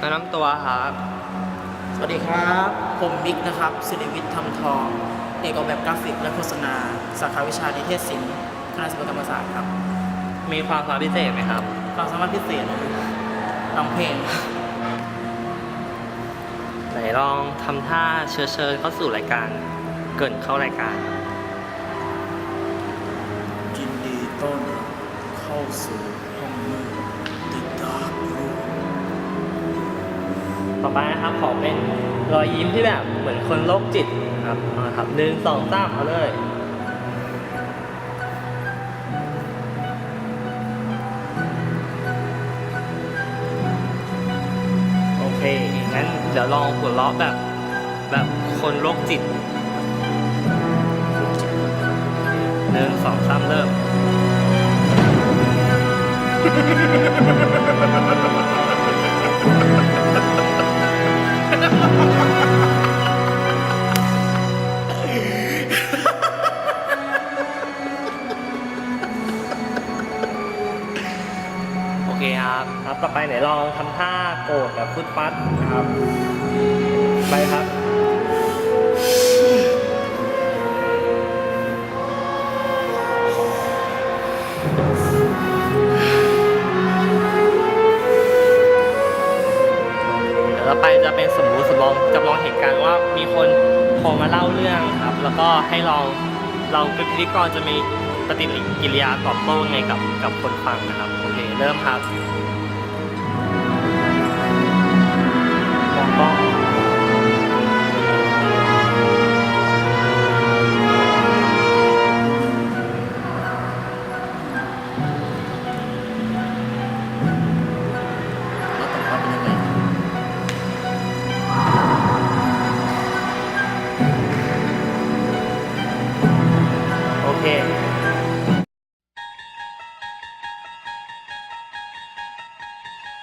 แนะนำตัวครับ สวัสดีครับ ผมมิกนะครับสิริวิทย์ทำทอง เอกออกแบบกราฟิกและโฆษณา สาขาวิชานิเทศศิลป์คณะศิลปกรรมศาสตร์ครับ มีความสามารถพิเศษไหมครับ ความสามารถพิเศษร้องเพลงไหนลองทำท่าเชิญเชิญเข้าสู่รายการ เกรินเข้ารายการ ยินดีต้อนรับเข้าสู่ ต่อไปนะครับขอเป็นรอยยิ้มที่แบบเหมือนคนโรคจิตนะครับเอาละครับหนึ่งสองสามเอาเลย โอเคงั้นเดี๋ยวลองหัวเราะแบบแบบคนโรคจิตหนึ่งสองสามเริ่ม ต่อไปไหนลองทำท่าโกรธแบบฟุตฟัดนะครับ ไปครับ เดี๋ยวต่อไปจะเป็นสมมุติสำรองจำลองเหตุการณ์ว่ามีคนโทรมาเล่าเรื่องครับ แล้วก็ให้ลองลองเป็นพิธีกรจะมีปฏิกิริยาตอบโต้ไงกับกับคนฟังนะครับ โอเค เริ่มครับ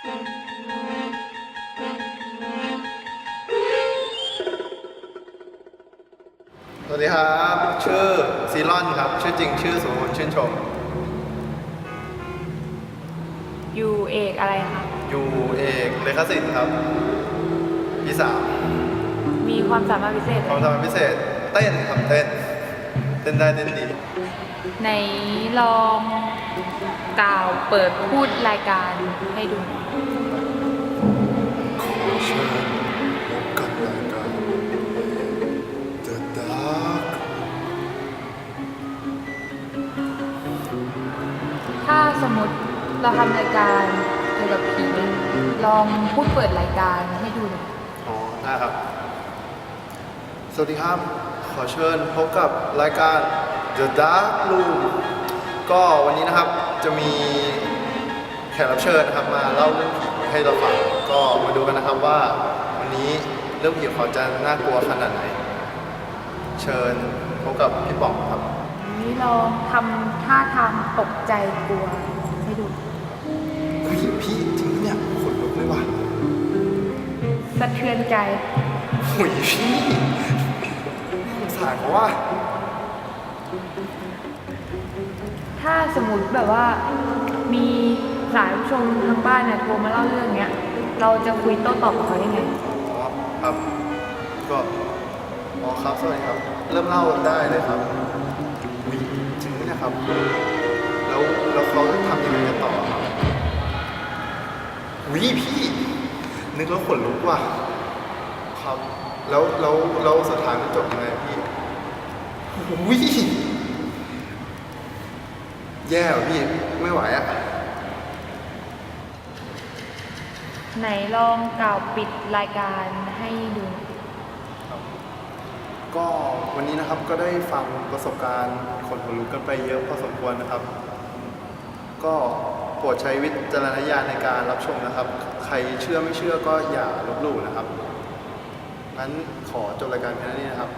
สวัสดีครับ ชื่อซีรอนครับ ชื่อจริงชื่อสมบูรณ์ชื่นชม อยู่เอกอะไรคะอยู่เอกเลขาสิทธิ์ครับปีสามมีความสามารถพิเศษความสามารถพิเศษเต้นครับเต้น เต้นได้เต้นดี ในลองกล่าวเปิดพูดรายการให้ดูเชิพบกับรายการ The Dark ถ้าสมมติเราทำรายการเกี่ยวกับผีลองพูดเปิดรายการให้ดูหน่อยอ๋อได้ครับ สวัสดีครับ ขอเชิญพบกับรายการ The Dark Room ก็วันนี้นะครับจะมีแขกรับเชิญนะครับมาเล่าเรื่องผีให้เราฟังก็มาดูกันนะครับว่า วันนี้เรื่องผีของเขาจะน่ากลัวขนาดไหน เชิญพบกับพี่ป๋องครับนี้ลองทำท่าทางตกใจกลัวให้ดูเฮ้ยพี่จริงเนี่ยขนลุกเลยว่ะสะเทือนใจ หุยพี่สงสารเขาว่า ถ้าสมมติแบบว่ามีสายผู้ชมทางบ้านเนี่ยโทรมาเล่าเรื่องเนี้ย เราจะคุยโต้ตอบกับเขายังไง อ๋อครับก็อ๋อครับสวัสดีครับ เริ่มเล่าได้เลยครับอุ้ยจริงไหมเนะครับ แล้วแล้วเขาจะทำยังไงกันต่อครับอุ้ยพี่ นึกแล้วขนลุกว่ะครับ แล้วแล้วแล้วสุดท้ายมันจบยังไงพี่อุ้ย แย่ว่ะพี่ไม่ไหวอะไหนลองกล่าวปิดรายการให้ดู ก็วันนี้นะครับก็ได้ฟังประสบการณ์คนหัวลุกกันไปเยอะพอสมควรนะครับ ก็โปรดใช้วิจารณญาณในการรับชมนะครับ ใครเชื่อไม่เชื่อก็อย่าลบหลู่นะครับ งั้นขอจบรายการแค่นี้นะครับ